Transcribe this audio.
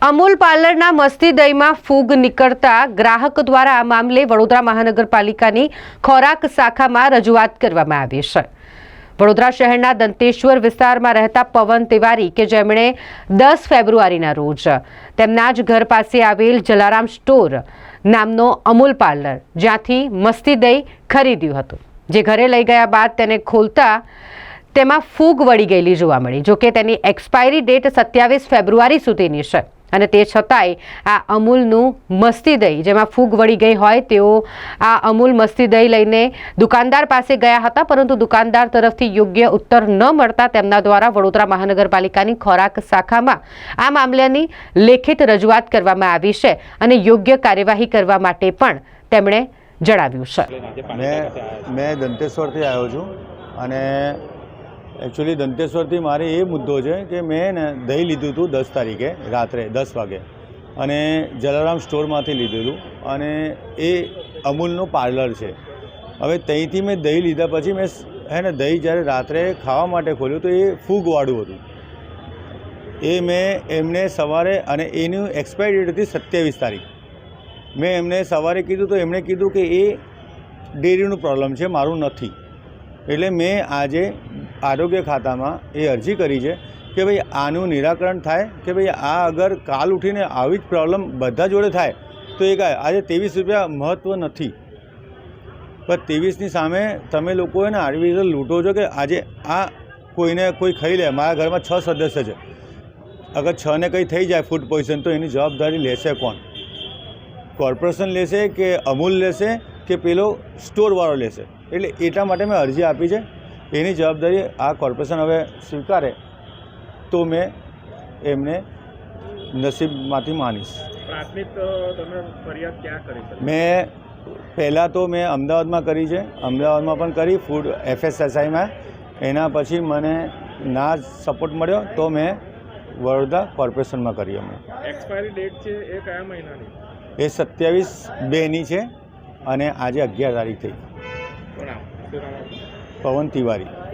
અમૂલ પાર્લરના મસ્તી દહીંમાં ફૂગ નીકળતા ગ્રાહક દ્વારા આ મામલે વડોદરા મહાનગરપાલિકાની ખોરાક શાખામાં રજૂઆત કરવામાં આવી છે. વડોદરા શહેરના દંતેશ્વર વિસ્તારમાં રહેતા પવન તિવારી કે જેમણે દસ ફેબ્રુઆરીના રોજ તેમના જ ઘર પાસે આવેલ જલારામ સ્ટોર નામનો અમૂલ પાર્લર જ્યાંથી મસ્તી દહીં ખરીદ્યું હતું. જે ઘરે લઈ ગયા બાદ તેને ખોલતા તેમાં ફૂગ વળી ગયેલી જોવા મળી, જોકે તેની એક્સપાયરી ડેટ સત્યાવીસ ફેબ્રુઆરી સુધીની છે. અને તે છતાંય આ અમૂલનું મસ્તી દહીં, જેમાં ફૂગ વળી ગઈ હોય તેઓ આ અમૂલ મસ્તી દહીં લઈને દુકાનદાર પાસે ગયા હતા, પરંતુ દુકાનદાર તરફથી યોગ્ય ઉત્તર ન મળતા તેમના દ્વારા વડોદરા મહાનગરપાલિકાની ખોરાક શાખામાં આ મામલાની લેખિત રજૂઆત કરવામાં આવી છે અને યોગ્ય કાર્યવાહી કરવા માટે પણ તેમણે જણાવ્યું છે. મેં દંતેશ્વરથી આવ્યો છું અને એકચ્યુઅલી દંતેશ્વરથી મારે એ મુદ્દો છે કે મેં ને દહીં લીધું હતું દસ તારીખે, રાત્રે દસ વાગે. અને જલારામ સ્ટોરમાંથી લીધેલું અને એ અમૂલનું પાર્લર છે. હવે ત્યાંથી મેં દહીં લીધા પછી મેં હે ને, દહીં જ્યારે રાત્રે ખાવા માટે ખોલ્યું તો એ ફૂગવાળું હતું. એ મેં એમને સવારે અને એનું એક્સપાયરી ડેટ હતી સત્યાવીસ તારીખ. મેં એમને સવારે કીધું તો એમણે કીધું કે એ ડેરીનું પ્રોબ્લેમ છે, મારું નથી. એટલે મેં આજે આરોગ્ય ખાતામાં એ અરજી કરી છે કે ભાઈ આનું નિરાકરણ થાય, કે ભાઈ આ અગર કાલ ઉઠીને આવી જ પ્રોબ્લેમ બધા જોડે થાય, તો એ કાંઈ, આજે ત્રેવીસ રૂપિયા મહત્ત્વ નથી. પણ ત્રેવીસની સામે તમે લોકો એને આવી રીતે લૂંટો છો કે આજે આ કોઈને કોઈ ખાઈ લે, મારા ઘરમાં છ સદસ્ય છે. અગર છને કંઈ થઈ જાય ફૂડ પોઈઝન તો એની જવાબદારી લેશે કોણ? કોર્પોરેશન લેશે કે અમૂલ લેશે કે પેલો સ્ટોરવાળો લેશે? એટલે એટલા માટે મેં અરજી આપી છે. એની જવાબદારી આ કોર્પોરેશન હવે સ્વીકારે તો મેં એમને નસીબમાંથી માનીશ. મેં પહેલાં તો મેં અમદાવાદમાં કરી છે. અમદાવાદમાં પણ કરી ફૂડ એફએસએસઆઈમાં. એના પછી મને ના સપોર્ટ મળ્યો તો મેં વડોદરા કોર્પોરેશનમાં કરી અમે એક્સપાયરી ડેટ છે એ કયા મહિનાની? એ સત્યાવીસ બેની છે અને આજે અગિયાર તારીખ થઈ. પવન તિવારી.